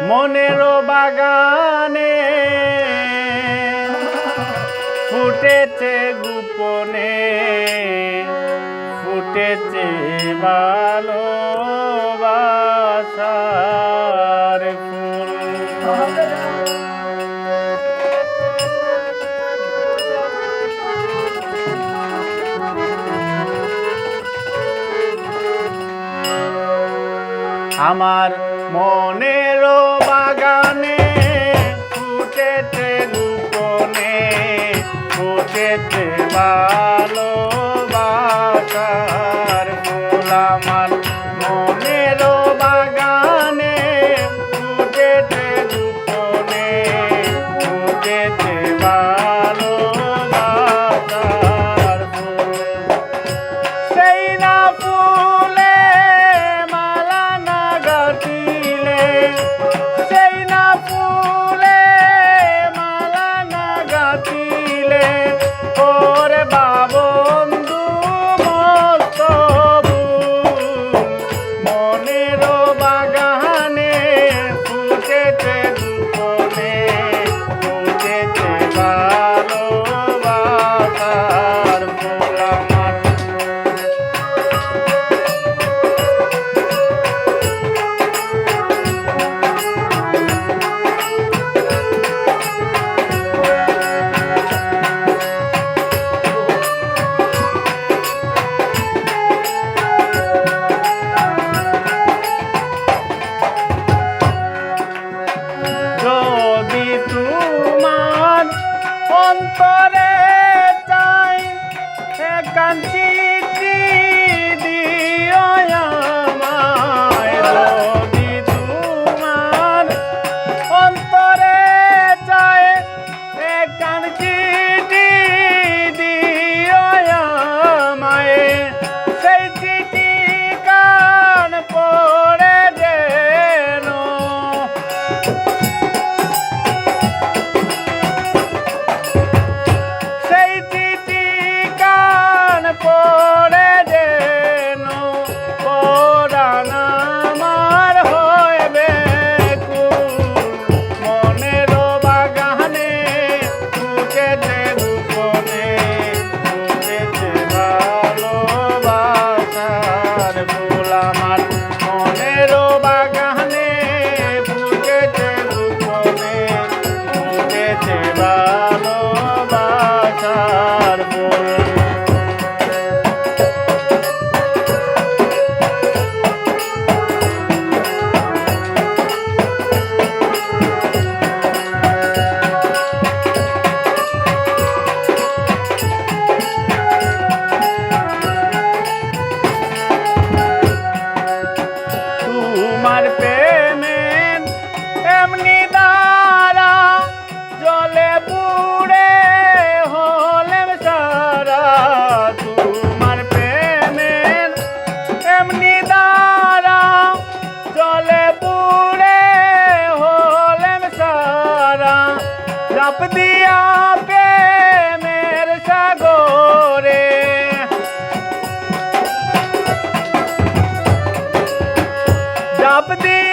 মনের বাগানে ফুটেছে গোপনে ফুটেছে ভালো আমার মনের বাগানে ফুটেছে গোপনে ফুটেছে ভালো அவனுக்கு ਰੱਬ ਦੀ ਆਪੇ ਮੇਰ ਸਗੋਰੇ। ਰੱਬ ਦੀ